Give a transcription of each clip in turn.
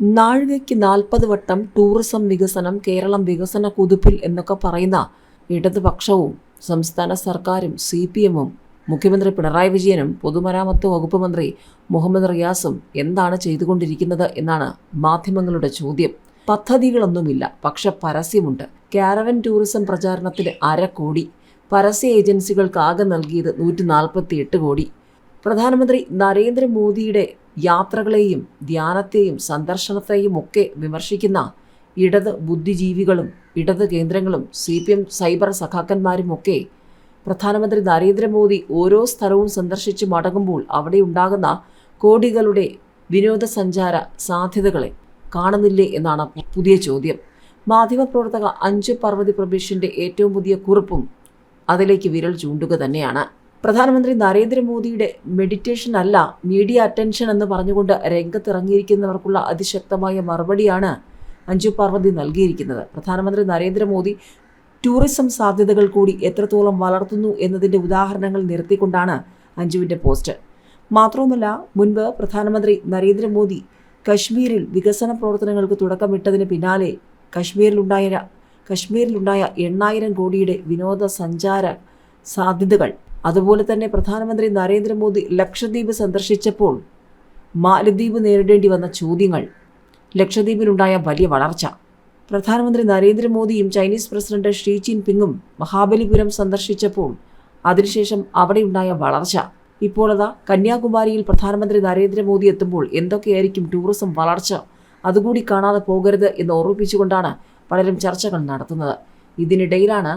നാഴികയ്ക്ക് നാൽപ്പത് വട്ടം ടൂറിസം വികസനം കേരളം വികസന കുതിപ്പിൽ എന്നൊക്കെ പറയുന്ന ഇടതുപക്ഷവും സംസ്ഥാന സർക്കാരും സി പി എമ്മും മുഖ്യമന്ത്രി പിണറായി വിജയനും പൊതുമരാമത്ത് വകുപ്പ് മന്ത്രി മുഹമ്മദ് റിയാസും എന്താണ് ചെയ്തുകൊണ്ടിരിക്കുന്നത് എന്നാണ് മാധ്യമങ്ങളുടെ ചോദ്യം. പദ്ധതികളൊന്നുമില്ല പക്ഷെ പരസ്യമുണ്ട്. കാരവൻ ടൂറിസം പ്രചാരണത്തിന് അര കോടി. പരസ്യ ഏജൻസികൾക്ക് ആകെ നൽകിയത് നൂറ്റി നാൽപ്പത്തി എട്ട് കോടി. പ്രധാനമന്ത്രി നരേന്ദ്രമോദിയുടെ യാത്രകളെയും ധ്യാനത്തെയും സന്ദർശനത്തെയും ഒക്കെ വിമർശിക്കുന്ന ഇടത് ബുദ്ധിജീവികളും ഇടത് കേന്ദ്രങ്ങളും സി പി എം സൈബർ സഖാക്കന്മാരും ഒക്കെ പ്രധാനമന്ത്രി നരേന്ദ്രമോദി ഓരോ സ്ഥലവും സന്ദർശിച്ച് മടങ്ങുമ്പോൾ അവിടെ ഉണ്ടാകുന്ന കോടികളുടെ വിനോദസഞ്ചാര സാധ്യതകളെ കാണുന്നില്ലേ എന്നാണ് പുതിയ ചോദ്യം. മാധ്യമപ്രവർത്തക അഞ്ചു പർവതി പ്രഭീഷിന്റെ ഏറ്റവും പുതിയ കുറിപ്പും അതിലേക്ക് വിരൽ ചൂണ്ടുക തന്നെയാണ്. പ്രധാനമന്ത്രി നരേന്ദ്രമോദിയുടെ മെഡിറ്റേഷൻ അല്ല മീഡിയ അറ്റൻഷൻ എന്ന് പറഞ്ഞുകൊണ്ട് രംഗത്തിറങ്ങിയിരിക്കുന്നവർക്കുള്ള അതിശക്തമായ മറുപടിയാണ് അഞ്ജു പാർവതി നൽകിയിരിക്കുന്നത്. പ്രധാനമന്ത്രി നരേന്ദ്രമോദി ടൂറിസം സാധ്യതകൾ കൂടി എത്രത്തോളം വളർത്തുന്നു എന്നതിന്റെ ഉദാഹരണങ്ങൾ നിരത്തിക്കൊണ്ടാണ് അഞ്ജുവിന്റെ പോസ്റ്റ്. മാത്രവുമല്ല മുൻപ് പ്രധാനമന്ത്രി നരേന്ദ്രമോദി കശ്മീരിൽ വികസന പ്രവർത്തനങ്ങൾക്ക് തുടക്കമിട്ടതിന് പിന്നാലെ കശ്മീരിലുണ്ടായ കശ്മീരിലുണ്ടായ എണ്ണായിരം കോടിയുടെ വിനോദസഞ്ചാര സാധ്യതകൾ അതുപോലെ തന്നെ പ്രധാനമന്ത്രി നരേന്ദ്രമോദി ലക്ഷദ്വീപ് സന്ദർശിച്ചപ്പോൾ മാലദ്വീപ് നേരിടേണ്ടി വന്ന ചോദ്യങ്ങൾ ലക്ഷദ്വീപിലുണ്ടായ വലിയ വളർച്ച. പ്രധാനമന്ത്രി നരേന്ദ്രമോദിയും ചൈനീസ് പ്രസിഡന്റ് ഷീ പിങ്ങും മഹാബലിപുരം സന്ദർശിച്ചപ്പോൾ അതിനുശേഷം അവിടെയുണ്ടായ വളർച്ച. ഇപ്പോൾ അതാ കന്യാകുമാരിയിൽ പ്രധാനമന്ത്രി നരേന്ദ്രമോദി എത്തുമ്പോൾ എന്തൊക്കെയായിരിക്കും ടൂറിസം വളർച്ച? അതുകൂടി കാണാതെ പോകരുത് എന്ന് ഓർമ്മിപ്പിച്ചുകൊണ്ടാണ് പലരും ചർച്ചകൾ നടത്തുന്നത്. ഇതിനിടയിലാണ്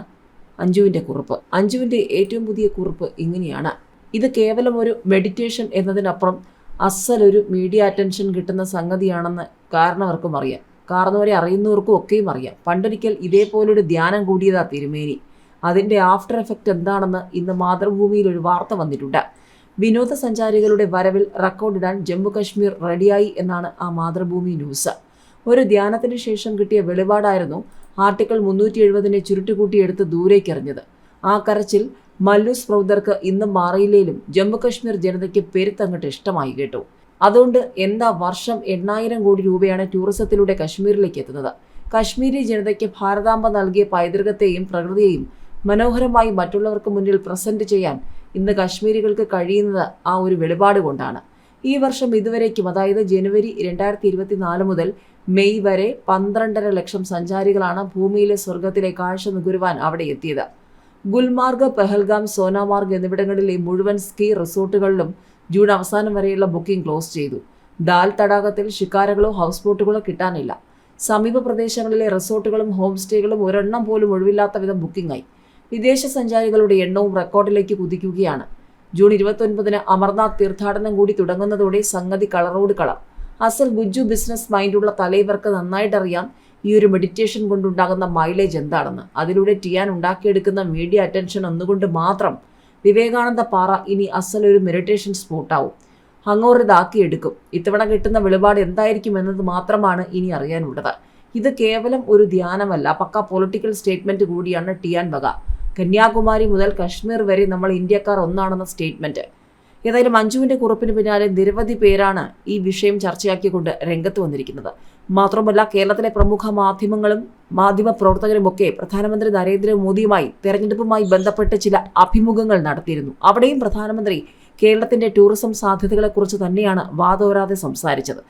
അഞ്ജുവിന്റെ കുറിപ്പ്. അഞ്ജുവിന്റെ ഏറ്റവും പുതിയ കുറിപ്പ് ഇങ്ങനെയാണ്. ഇത് കേവലം ഒരു മെഡിറ്റേഷൻ എന്നതിനപ്പുറം അസലൊരു മീഡിയ അറ്റൻഷൻ കിട്ടുന്ന സംഗതിയാണെന്ന് കാരണവർക്കും അറിയാം. കാരണവരെ അറിയുന്നവർക്കും ഒക്കെയും അറിയാം. പണ്ടൊരിക്കൽ ഇതേപോലൊരു ധ്യാനം കൂടിയതാ തിരുമേനി. അതിന്റെ ആഫ്റ്റർ എഫക്റ്റ് എന്താണെന്ന് ഇന്ന് മാതൃഭൂമിയിൽ ഒരു വാർത്ത വന്നിട്ടുണ്ട്. വിനോദസഞ്ചാരികളുടെ വരവിൽ റെക്കോർഡിടാൻ ജമ്മു കശ്മീർ റെഡിയായി എന്നാണ് ആ മാതൃഭൂമി ന്യൂസ് ഒരു ധ്യാനത്തിന് ശേഷം കിട്ടിയ വെളിപാടായിരുന്നു ആർട്ടിക്കിൾ മുന്നൂറ്റി എഴുപതിനെ ചുരുട്ടുകൂട്ടിയെടുത്ത് ദൂരേക്കെറിഞ്ഞത് ആ കരച്ചിൽ മല്ലൂസ് പ്രൗദർക്ക് ഇന്നും മാറിയില്ലേലും ജമ്മുകശ്മീർ ജനതയ്ക്ക് പെരുത്തങ്ങട്ട് ഇഷ്ടമായി കേട്ടു. അതുകൊണ്ട് എന്താ വർഷം എണ്ണായിരം കോടി രൂപയാണ് ടൂറിസത്തിലൂടെ കശ്മീരിലേക്ക് എത്തുന്നത്. കശ്മീരി ജനതയ്ക്ക് ഭാരതാംബ നൽകിയ പൈതൃകത്തെയും പ്രകൃതിയെയും മനോഹരമായി മറ്റുള്ളവർക്ക് മുന്നിൽ പ്രസന്റ് ചെയ്യാൻ ഇന്ന് കശ്മീരികൾക്ക് കഴിയുന്നത് ആ ഒരു വെളിപാട് കൊണ്ടാണ്. ഈ വർഷം ഇതുവരേക്കും അതായത് ജനുവരി രണ്ടായിരത്തി ഇരുപത്തിനാല് മുതൽ മെയ് വരെ പന്ത്രണ്ടര ലക്ഷം സഞ്ചാരികളാണ് ഭൂമിയിലെ സ്വർഗത്തിലെ കാഴ്ച നുകരുവാൻ അവിടെ എത്തിയത്. ഗുൽമാർഗ് പെഹൽഗാം സോനാമാർഗ് എന്നിവിടങ്ങളിലെ മുഴുവൻ സ്കീ റിസോർട്ടുകളിലും ജൂൺ അവസാനം വരെയുള്ള ബുക്കിംഗ് ക്ലോസ് ചെയ്തു. ദാൽ തടാകത്തിൽ ഷിക്കാരകളോ ഹൗസ് ബോട്ടുകളോ കിട്ടാനില്ല. സമീപ പ്രദേശങ്ങളിലെ റിസോർട്ടുകളും ഹോം സ്റ്റേകളും ഒരെണ്ണം പോലും ഒഴിവില്ലാത്ത വിധം ബുക്കിംഗായി വിദേശ സഞ്ചാരികളുടെ എണ്ണവും റെക്കോർഡിലേക്ക് കുതിക്കുകയാണ്. ജൂൺ ഇരുപത്തൊൻപതിന് അമർനാഥ് തീർത്ഥാടനം കൂടി തുടങ്ങുന്നതോടെ സംഗതി കളറോട് കളർ അസൽ ഗുജ്ജു ബിസിനസ് മൈൻഡുള്ള തലൈവർക്ക് നന്നായിട്ടറിയാം ഈ ഒരു മെഡിറ്റേഷൻ കൊണ്ടുണ്ടാകുന്ന മൈലേജ് എന്താണെന്ന്. അതിലൂടെ ടിയാൻ ഉണ്ടാക്കിയെടുക്കുന്ന മീഡിയ അറ്റൻഷൻ ഒന്നുകൊണ്ട് മാത്രം വിവേകാനന്ദ പാറ ഇനി അസൽ ഒരു മെഡിറ്റേഷൻ സ്പോട്ടാവും. ഹങ്ങോർ ഇതാക്കിയെടുക്കും ഇത്തവണ കിട്ടുന്ന വെളിപാട് എന്തായിരിക്കും എന്നത് മാത്രമാണ് ഇനി അറിയാനുള്ളത്. ഇത് കേവലം ഒരു ധ്യാനമല്ല. പക്ക പൊളിറ്റിക്കൽ സ്റ്റേറ്റ്മെന്റ് കൂടിയാണ് ടിയാൻ വക. കന്യാകുമാരി മുതൽ കശ്മീർ വരെ നമ്മൾ ഇന്ത്യക്കാർ ഒന്നാണെന്ന സ്റ്റേറ്റ്മെന്റ് ഏതായാലും മഞ്ജുവിന്റെ കുറിപ്പിന് പിന്നാലെ നിരവധി പേരാണ് ഈ വിഷയം ചർച്ചയാക്കിക്കൊണ്ട് രംഗത്ത് വന്നിരിക്കുന്നത്. മാത്രമല്ല കേരളത്തിലെ പ്രമുഖ മാധ്യമങ്ങളും മാധ്യമ പ്രവർത്തകരുമൊക്കെ പ്രധാനമന്ത്രി നരേന്ദ്രമോദിയുമായി തെരഞ്ഞെടുപ്പുമായി ബന്ധപ്പെട്ട് ചില അഭിമുഖങ്ങൾ നടത്തിയിരുന്നു. അവിടെയും പ്രധാനമന്ത്രി കേരളത്തിന്റെ ടൂറിസം സാധ്യതകളെക്കുറിച്ച് തന്നെയാണ് വാതോരാതെ സംസാരിച്ചത്.